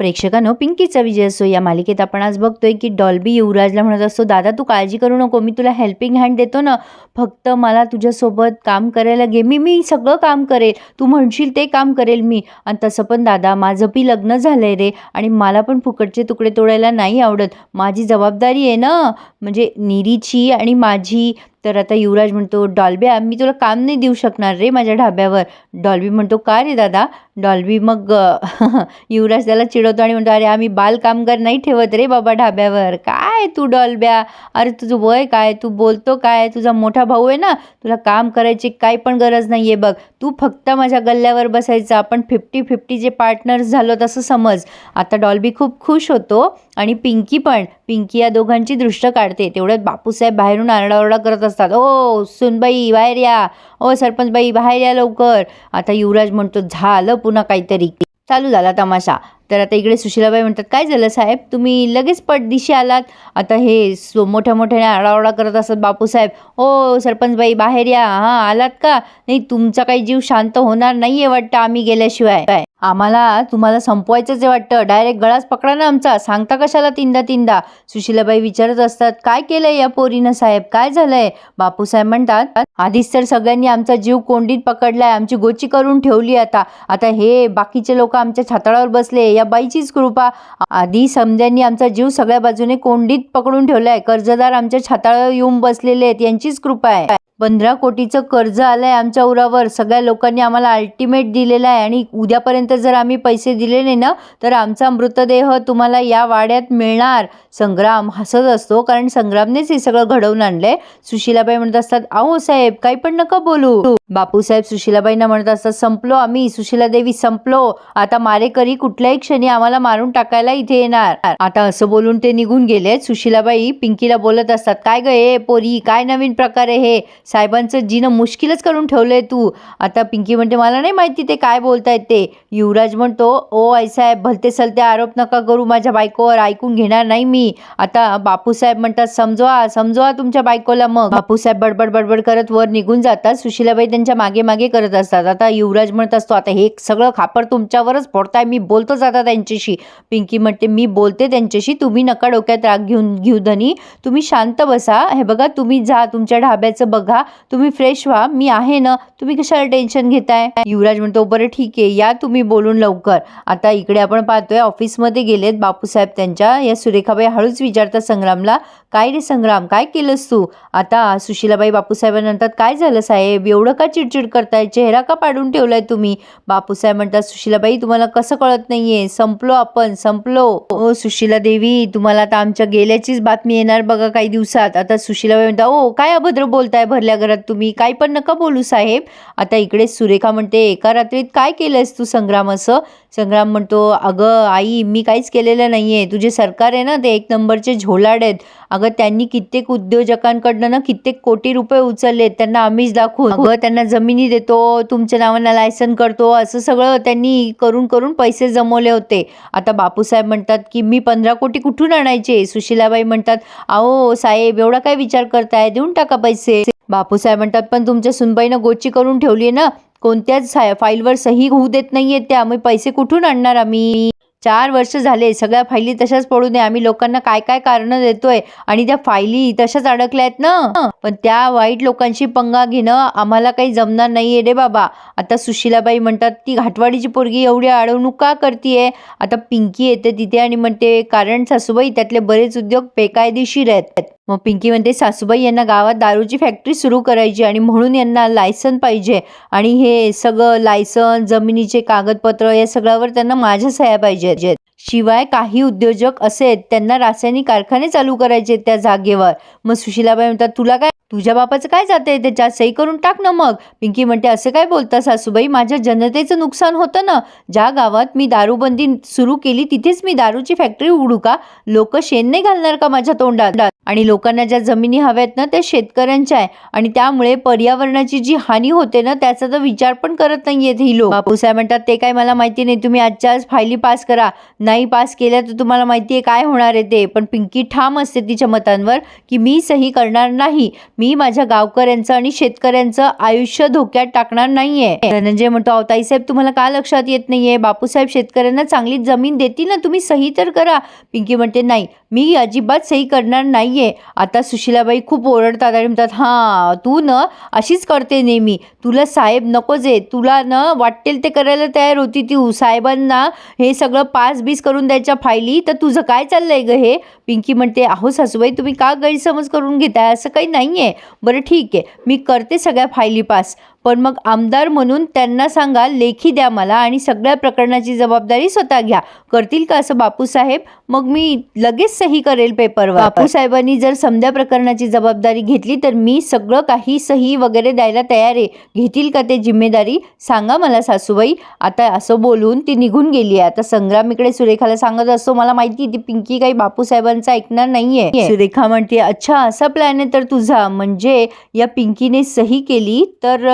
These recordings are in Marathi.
प्रेक्षकांनो पिंकीचा विजय असो या मालिकेत आपण आज बघतोय की डॉल्बी युवराजला म्हणत असतो दादा तू काळजी करू नको मी तुला हेल्पिंग हँड देतो ना. फक्त मला तुझ्यासोबत काम करायला घे. मी मी सगळं काम करेल. तू म्हणशील ते काम करेल मी. आणि तसं पण दादा माझं बी लग्न झालं आहे रे आणि मला पण फुकटचे तुकडे तोडायला नाही आवडत. माझी जबाबदारी आहे ना. म्हणजे निरीची आणि माझी. तर आता युवराज म्हणतो डॉल्ब्या मी तुला काम नाही देऊ शकणार रे माझ्या ढाब्यावर. डॉल्बी म्हणतो का रे दादा? डॉल्बी मग युवराज त्याला चिडवतो आणि म्हणतो अरे आम्ही बालकामगार नाही ठेवत रे बाबा ढाब्यावर. काय तू डॉल्ब्या? अरे तुझं वय काय? तू बोलतो काय? तुझा मोठा भाऊ आहे ना? तुला काम करायची काही पण गरज नाही आहे बघ. तू फक्त माझ्या गल्ल्यावर बसायचं. आपण फिफ्टी फिफ्टी जे पार्टनर्स झालो तसं समज. आता डॉल्बी खूप खुश होतो आणि पिंकी पण पिंकी या दोघांची दृष्ट काढते. तेवढ्यात बापूसाहेब बाहेरून आरडाओरडा करत असतात. ओ सुनबाई बाहेर या. ओ सरपंचबाई बाहेर या लवकर. आता युवराज म्हणतो झालं पुन्हा काहीतरी चालू झाला तमाशा. तर आता इकडे सुशीलाबाई म्हणतात काय झालं साहेब? तुम्ही लगेच पटदिशी आलात. आता हे सो मोठ्या मोठ्याने आडाओडा करत असतात बापूसाहेब. ओ सरपंचबाई बाहेर या. हां आलात का? नाही तुमचा काही जीव शांत होणार नाही आहे वाटतं आम्ही गेल्याशिवाय. काय? आम्हाला तुम्हाला संपवायचंच आहे वाटतं? डायरेक्ट गळाच पकडा ना आमचा. सांगता कशाला तीनदा तीनदा? सुशीलाबाई विचारत असतात काय केलंय या पोरीनं साहेब? काय झालंय? बापूसाहेब म्हणतात आधीच तर सगळ्यांनी आमचा जीव कोंडीत पकडलाय. आमची गोची करून ठेवली आता. आता हे बाकीचे लोक आमच्या छाताळावर बसले. या बाईचीच कृपा. आधी समद्यांनी आमचा जीव सगळ्या बाजूने कोंडीत पकडून ठेवलाय. कर्जदार आमच्या छाताळावर येऊन बसलेले आहेत. यांचीच कृपा आहे. पंधरा कोटीचं कर्ज आलंय आमच्या उरावर. सगळ्या लोकांनी आम्हाला अल्टिमेट दिलेलं आहे. आणि उद्यापर्यंत जर आम्ही पैसे दिले नाही ना तर आमचा मृतदेह तुम्हाला या वाड्यात मिळणार. संग्राम हसत असतो कारण संग्रामनेच हे सगळं घडवून आणलंय. सुशीलाबाई म्हणत असतात आहो साहेब काही पण नका बोलू. बापूसाहेब सुशीलाबाईंना म्हणत असतात संपलो आम्ही सुशीला देवी संपलो. आता मारेकरी कुठल्याही क्षणी आम्हाला मारून टाकायला इथे येणार. आता असं बोलून ते निघून गेले सुशीलाबाई पिंकीला बोलत असतात काय ग हे पोरी काय नवीन प्रकार आहे हे? साहेबांचं जिनं मुश्किलच करून ठेवलं आहे तू. आता पिंकी म्हणते मला नाही माहिती ते काय बोलतायत ते. युवराज म्हणतो ओ आईसाहेब भलते सलते आरोप नका करू माझ्या बायकोवर ऐकून घेणार नाही मी. आता बापूसाहेब म्हणतात समजवा समजवा तुमच्या बायकोला मग. बापूसाहेब बडबड बडबड करत वर निघून जातात. सुशीलाबाई त्यांच्या मागे मागे करत असतात. आता युवराज म्हणत असतो आता हे सगळं खापर तुमच्यावरच फोडताय मी बोलतोच आता त्यांच्याशी. पिंकी म्हणते मी बोलते त्यांच्याशी तुम्ही नका डोक्यात राग घेऊन घेऊ धनी. तुम्ही शांत बसा. हे बघा तुम्ही जा तुमच्या ढाब्याचं बघा. तुम्ही फ्रेश व्हा. मी आहे ना. तुम्ही कशाला टेन्शन घेताय? युवराज म्हणतो बरं ठीक आहे. या तुम्ही बोलून लवकर. आता इकडे आपण पाहतोय ऑफिसमध्ये गेलेत बापूसाहेब त्यांच्या. या सुरेखाबाई हळूच विचारतात संग्रामला काय रे संग्राम काय केलंस तू? आता सुशीलाबाई बापूसाहेबांना म्हणतात काय झालं साहेब? एवढं का चिडचिड करताय? चेहरा का पाडून ठेवलाय तुम्ही? बापूसाहेब म्हणतात सुशीलाबाई तुम्हाला कसं कळत नाहीये? संपलो आपण संपलो. ओ सुशीला देवी तुम्हाला आता आमच्या गेल्याचीच बातमी येणार बघा काही दिवसात. आता सुशीलाबाई म्हणतात ओ काय अभद्र बोलताय? आपल्या घरात तुम्ही काय पण नका बोलू साहेब. आता इकडे सुरेखा म्हणते एका रात्रीत काय केलंयस तू संग्राम असं? संग्राम म्हणतो अगं आई मी काहीच केलेलं नाहीये. तुझे सरकार आहे ना ते एक नंबरचे झोलाड आहेत. अगं त्यांनी कित्येक उद्योजकांकडनं ना कित्येक कोटी रुपये उचललेत. त्यांना आम्हीच दाखवून अगं त्यांना जमिनी देतो तुमच्या नावानं लायसन करतो असं सगळं त्यांनी करून करून पैसे जमवले होते. आता बापूसाहेब म्हणतात की मी पंधरा कोटी कुठून आणायचे? सुशीलाबाई म्हणतात अहो साहेब एवढा काय विचार करताय? देऊन टाका पैसे. बापूसाहेब म्हणतात पण तुमच्या सुनबाईनं गोची करून ठेवली आहे ना कोणत्याच फाईलवर सही होऊ देत नाहीये त्या मग पैसे कुठून आणणार आम्ही? चार वर्ष झाले सगळ्या फायली तशाच पडू नये. आम्ही लोकांना काय काय कारणं देतोय आणि त्या फायली तशाच अडकल्या आहेत ना. पण त्या वाईट लोकांशी पंगा घेणं आम्हाला काही जमणार नाहीये रे बाबा. आता सुशीलाबाई म्हणतात ती घाटवाडीची पोरगी एवढी अडवणूक का करतीये? आता पिंकी येते तिथे आणि म्हणते कारण सासूबाई त्यातले बरेच उद्योग बेकायदेशीर आहेत. मग पिंकी म्हणते सासूबाई यांना गावात दारूची फॅक्टरी सुरू करायची आणि म्हणून यांना लायसन पाहिजे आणि हे सगळं लायसन जमिनीचे कागदपत्र या सगळ्यावर त्यांना माझ्या सह्या पाहिजेत. शिवाय काही उद्योजक असे आहेत त्यांना रासायनिक कारखाने चालू करायचे त्या जागेवर. मग सुशीलाबाई म्हणतात तुला काय तुझ्या बापाचं काय जाते त्याच्यात सही करून टाक ना मग. पिंकी म्हणते असं काय बोलता सासूबाई? माझ्या जनतेचं नुकसान होतं ना. ज्या गावात मी दारूबंदी सुरू केली तिथेच मी दारूची फॅक्टरी उघडू का? लोक शेण नाही घालणार का माझ्या तोंडात? आणि लोकांना ज्या जमिनी हव्यात ना त्या शेतकऱ्यांच्या आहे. आणि त्यामुळे पर्यावरणाची जी हानी होते ना त्याचा तर विचार पण करत नाहीयेत ही लोक. बापूसाहेब म्हणतात ते काय मला माहिती नाही. तुम्ही आजच्या आज फायली पास करा. नाही पास केल्या तर तुम्हाला माहिती आहे काय होणार आहे ते. पण पिंकी ठाम असते तिच्या मतांवर की मी सही करणार नाही. मी माझ्या गावकऱ्यांचं आणि शेतकऱ्यांचं आयुष्य धोक्यात टाकणार नाहीये. धनंजय म्हणतो अहो ताईसाहेब तुम्हाला का लक्षात येत नाहीये? बापूसाहेब शेतकऱ्यांना चांगली जमीन देतील ना तुम्ही सही तर करा. पिंकी म्हणते नाही मी अजिबात सही करणार नाहीये. आता सुशिलाबाई खूप ओरडतात आणि म्हणतात हां तू न अशीच करते नेहमी. तुला साहेब नकोच आहे. तुला न वाटेल ते करायला तयार होती ती. साहेबांना हे सगळं पास बीस करून द्यायच्या फायली तर तुझं काय चाललंय ग हे? पिंकी म्हणते अहो सासूबाई तुम्ही का गैरसमज करून घेताय? असं काही नाहीये. आहे बरं ठीक आहे. मी करते सगळ्या फायली पास पण मग आमदार म्हणून त्यांना सांगा लेखी द्या मला आणि सगळ्या प्रकरणाची जबाबदारी स्वतः घ्या. करतील का असं बापूसाहेब? मग मी लगेच सही करेल पेपरवर बापूसाहेबांनी जर समध्या प्रकरणाची जबाबदारी घेतली तर मी सगळं काही सही वगैरे द्यायला तयार आहे. घेतील का ते जिम्मेदारी? सांगा मला सासूबाई. आता असं बोलून ती निघून गेली आहे. आता संग्राम इकडे सुरेखाला सांगत असतो मला माहिती ती पिंकी काही बापूसाहेबांचा ऐकणार नाहीये. सुरेखा म्हणते अच्छा असा प्लॅन आहे तर तुझा. म्हणजे या पिंकीने सही केली तर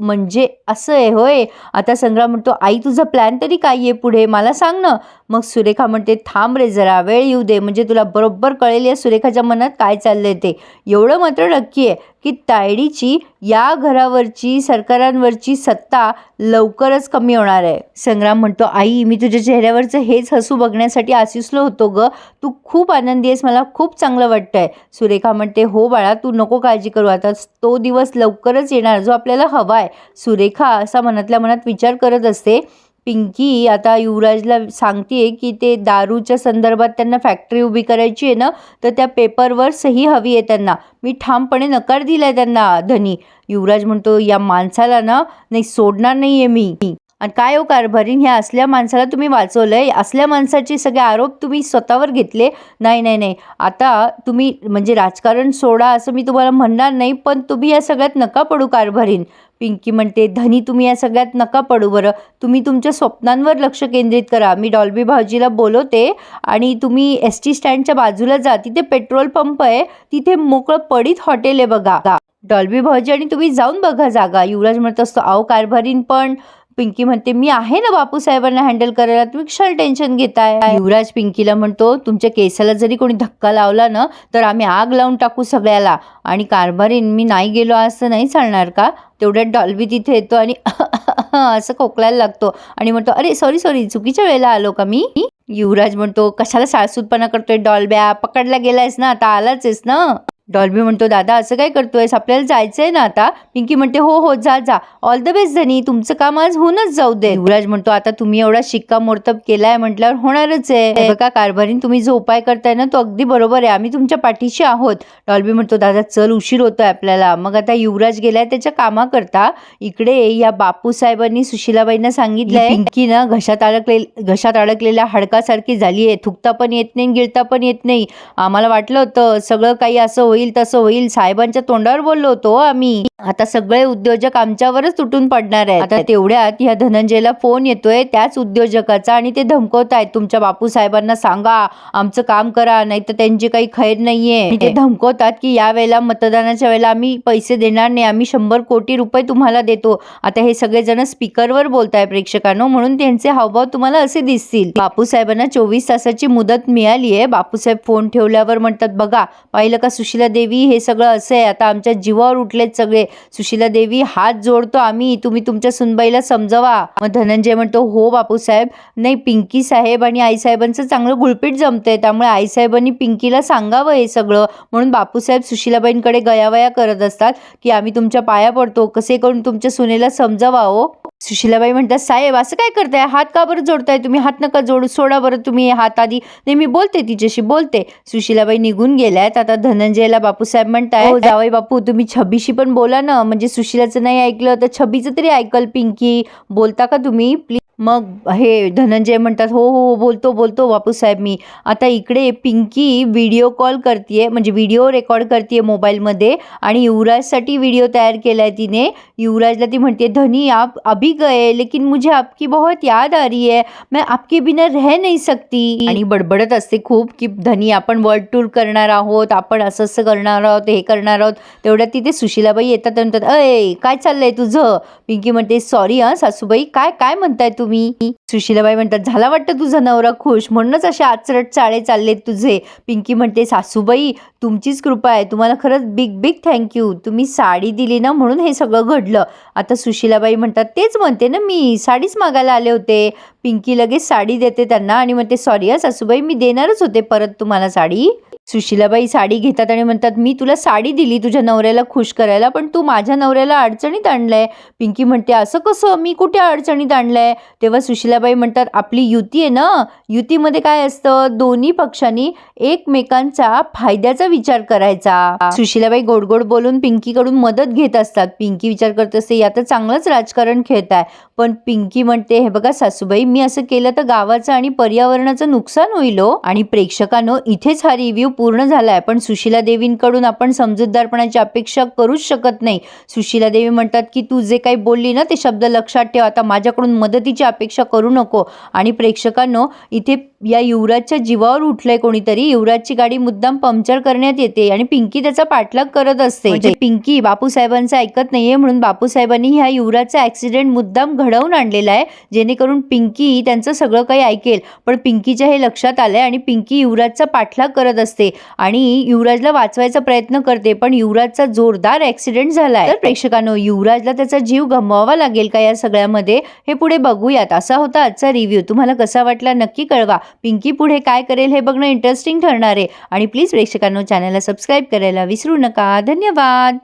म्हणजे असं आहे होय. आता संग्राम म्हणतो आई तुझा प्लॅन तरी काय आहे पुढे? मला सांग ना. मग सुरेखा म्हणते थांब रे जरा वेळ येऊ दे. म्हणजे तुला बरोबर कळेल या सुरेखाच्या मनात काय चाललंय ते. एवढं मात्र नक्की आहे की तायडीची या घरावरची सरकारांवरची सत्ता लवकरच कमी होणार आहे. संग्राम म्हणतो आई मी तुझ्या चेहऱ्यावरचं हेच हसू बघण्यासाठी आसिसलो होतो ग. तू खूप आनंदी आहेस मला खूप चांगलं वाटतंय. सुरेखा म्हणते हो बाळा तू नको काळजी करू. आता तो दिवस लवकरच येणार जो आपल्याला हवा आहे. सुरेखा असा मनातल्या मनात विचार करत असते पिंकी आता युवराजला सांगते की ते दारूच्या संदर्भात त्यांना फॅक्टरी उभी करायची आहे ना तर त्या पेपरवर सही हवी आहे त्यांना. मी ठामपणे नकार दिलाय त्यांना धनी. युवराज म्हणतो या माणसाला ना नाही सोडणार नाही आहे मी. आणि काय हो कारभारीन? ह्या असल्या माणसाला तुम्ही वाचवलंय? असल्या माणसाचे सगळे आरोप तुम्ही स्वतःवर घेतले? नाही नाही नाही. आता तुम्ही म्हणजे राजकारण सोडा असं मी तुम्हाला म्हणणार नाही पण तुम्ही या सगळ्यात नका पडू कारभारीन. पिंकी म्हणते धनी तुम्ही या सगळ्यात नका पडू बरं. तुम्ही तुमच्या स्वप्नांवर लक्ष केंद्रित करा. मी डॉल्बी भाऊजीला बोलवते आणि तुम्ही एस टी स्टँडच्या बाजूला जा. तिथे पेट्रोल पंप आहे. तिथे मोकळं पडीत हॉटेल आहे बघा. डॉल्बी भाऊजी आणि तुम्ही जाऊन बघा जागा. युवराज म्हणत असतो आहो कारभारीन पण पिंकी म्हणते मी आहे ना बापू साहेबांना हँडल करायला तुम्ही क्षण टेन्शन घेताय. युवराज पिंकीला म्हणतो तुमच्या केसाला जरी कोणी धक्का लावला ना तर आम्ही आग लावून टाकू सगळ्याला. आणि कारभारीन मी नाही गेलो असं नाही चालणार का? तेवढ्यात डॉल्बी तिथे येतो आणि असं खोकलायला लागतो. आणि म्हणतो अरे सॉरी सॉरी चुकीच्या वेळेला आलो का मी? युवराज म्हणतो कशाला साळसूतपणा करतोय डॉल्ब्या? पकडला गेलायस ना आता आलाच आहेस ना. डॉल्बी म्हणतो दादा असं काय करतोयस? आपल्याला जायचंय ना आता. पिंकी म्हणते हो हो जा जा. ऑल द बेस्ट धनी. तुमचं काम आज होऊनच जाऊ दे. युवराज म्हणतो आता तुम्ही एवढा शिक्कामोर्तब केलाय म्हटल्यावर होणारच आहे. बघा कारभारीन तुम्ही जो उपाय करताय ना तो अगदी बरोबर आहे. आम्ही तुमच्या पाठीशी आहोत. डॉल्बी म्हणतो दादा चल उशीर होतोय आपल्याला. मग आता युवराज गेलाय त्याच्या कामाकरता. इकडे या. बापू साहेबांनी सुशिलाबाईंना सांगितलंय पिंकी ना घशात अडकले घशात अडकलेल्या हडकासारखी झाली आहे थुकता पण येत नाही गिळता पण येत नाही. आम्हाला वाटलं होतं सगळं काही असं होईल. होईल तसं होईल. साहेबांच्या तोंडावर बोललो होतो आम्ही. आता सगळे उद्योजक आमच्यावरच तुटून पडणार आहे आता तेवढ्यात ह्या धनंजयला फोन येतोय त्याच उद्योजकाचा आणि ते धमकवत आहेत तुमच्या बापू साहेबांना सांगा आमचं काम करा नाही तर त्यांची काही खैर नाहीये. ते धमकवतात की या वेळेला मतदानाच्या वेळेला आम्ही पैसे देणार नाही आम्ही शंभर कोटी रुपये तुम्हाला देतो. आता हे सगळेजण स्पीकरवर बोलताय प्रेक्षकांनो म्हणून त्यांचे हावभाव तुम्हाला असे दिसतील. बापू साहेबांना चोवीस तासाची मुदत मिळाली आहे बापूसाहेब फोन ठेवल्यावर म्हणतात बघा पाहिलं का सुशीला देवी हे सगळं असं आहे आता आमच्या जीवावर उठलेत सगळे सुशीला देवी हात जोडतो आम्ही. तुम्ही तुमच्या सुनबाईला समजवा. मग धनंजय म्हणतो हो बापूसाहेब. नाही पिंकी साहेब आणि आईसाहेबांचं चांगलं गुळपीट जमतंय. त्यामुळे आईसाहेबांनी पिंकीला सांगावं हे सगळं. म्हणून बापूसाहेब सुशीलाबाईंकडे गयावया करत असतात की आम्ही तुमच्या पाया पडतो. कसे करून तुमच्या सुनेला समजावा हो? सुशिलाबाई म्हणतात साहेब असं काय करताय? हात का बरं जोडताय तुम्ही? हात नका जोडू सोडा बरं तुम्ही हात आधी. नाही मी बोलते तिच्याशी बोलते. सुशिलाबाई निघून गेल्यात. आता धनंजयला बापूसाहेब म्हणताय "हो, जावई बापू तुम्ही छबीशी पण बोला ना. म्हणजे सुशिलाचं नाही ऐकलं तर छबीचं तरी ऐकल पिंकी. बोलता का तुम्ही? प्लीज मग हे धनंजय म्हणतात हो हो हो, बोलतो बोलतो बापूसाहेब मी. आता इकडे पिंकी व्हिडिओ कॉल करते म्हणजे व्हिडिओ रेकॉर्ड करते मोबाईलमध्ये आणि युवराजसाठी व्हिडिओ तयार केला आहे तिने. युवराजला ती म्हणते धनी आप अभी गए लेकिन मुझे आपकी बहुत याद आ रही है. मैं आपके बिना रह नहीं सकती. आणि बडबडत असते खूप की धनी आपण वर्ल्ड टूर करणार आहोत आपण असं असं करणार आहोत हे करणार आहोत. तेवढ्यात तिथे सुशिलाबाई येतात म्हणतात अय काय चाललंय तुझं? पिंकी म्हणते सॉरी हां सासूबाई काय काय म्हणताय तुम्ही? तुम्ही सुशीलाबाई म्हणतात झाला वाटतं तुझा नवरा खुश? म्हणूनच असे आचरट चाळे चाललेत तुझे. पिंकी म्हणते सासूबाई तुमचीच कृपा आहे. तुम्हाला खरंच बिग बिग थँक्यू तुम्ही साडी दिली ना म्हणून हे सगळं घडलं. आता सुशीलाबाई म्हणतात तेच म्हणते ना मी साडीच मागायला आले होते. पिंकी लगेच साडी देते त्यांना आणि म्हणते सॉरी हा सासूबाई मी देणारच होते परत तुम्हाला साडी. सुशीलाबाई साडी घेतात आणि म्हणतात मी तुला साडी दिली तुझ्या नवऱ्याला खुश करायला पण तू माझ्या नवऱ्याला अडचणीत आणलंय. पिंकी म्हणते असं कसं? मी कुठे अडचणीत आणलंय? तेव्हा सुशीलाबाई म्हणतात आपली युती आहे ना? युतीमध्ये काय असतं? दोन्ही पक्षांनी एकमेकांचा फायद्याचा विचार करायचा. सुशीलाबाई गोड गोड बोलून पिंकीकडून मदत घेत असतात. पिंकी विचार करत असते या तर चांगलंच राजकारण खेळत आहे पण पिंकी म्हणते हे बघा सासूबाई मी असं केलं तर गावाचं आणि पर्यावरणाचं नुकसान होईल हो. आणि प्रेक्षकांनो इथेच हा रिव्ह्यू पूर्ण झाला आहे पण सुशीला देवींकडून आपण समजूतदारपणाची अपेक्षा करूच शकत नाही. सुशीला देवी म्हणतात की तू जे काही बोलली ना ते शब्द लक्षात ठेव. आता माझ्याकडून मदतीची अपेक्षा करू नको. आणि प्रेक्षकांनो इथे या युवराजच्या जीवावर उठलंय कोणीतरी. युवराजची गाडी मुद्दाम पंक्चर करण्यात येते आणि पिंकी त्याचा पाठलाग करत असते. म्हणजे? पिंकी बापूसाहेबांचं ऐकत नाहीये म्हणून बापूसाहेबांनी ह्या युवराजचा ऍक्सिडेंट मुद्दाम घडवून आणलेला आहे जेणेकरून पिंकी त्यांचं सगळं काही ऐकेल. पण पिंकीच्या हे लक्षात आलंय आणि पिंकी युवराजचा पाठलाग करत असते आणि युवराजला वाचवायचा प्रयत्न करते पण युवराजचा जोरदार ऍक्सिडेंट झालाय. तर प्रेक्षकांनो युवराजला त्याचा जीव गमवावा लागेल का या सगळ्यामध्ये? हे पुढे बघूयात. असा होता आजचा रिव्ह्यू तुम्हाला कसा वाटला नक्की कळवा. पिंकी पुढे काय करेल हे बघणं इंटरेस्टिंग ठरणार आहे. आणि प्लीज प्रेक्षकांनो चॅनलला सबस्क्राईब करायला विसरू नका. धन्यवाद.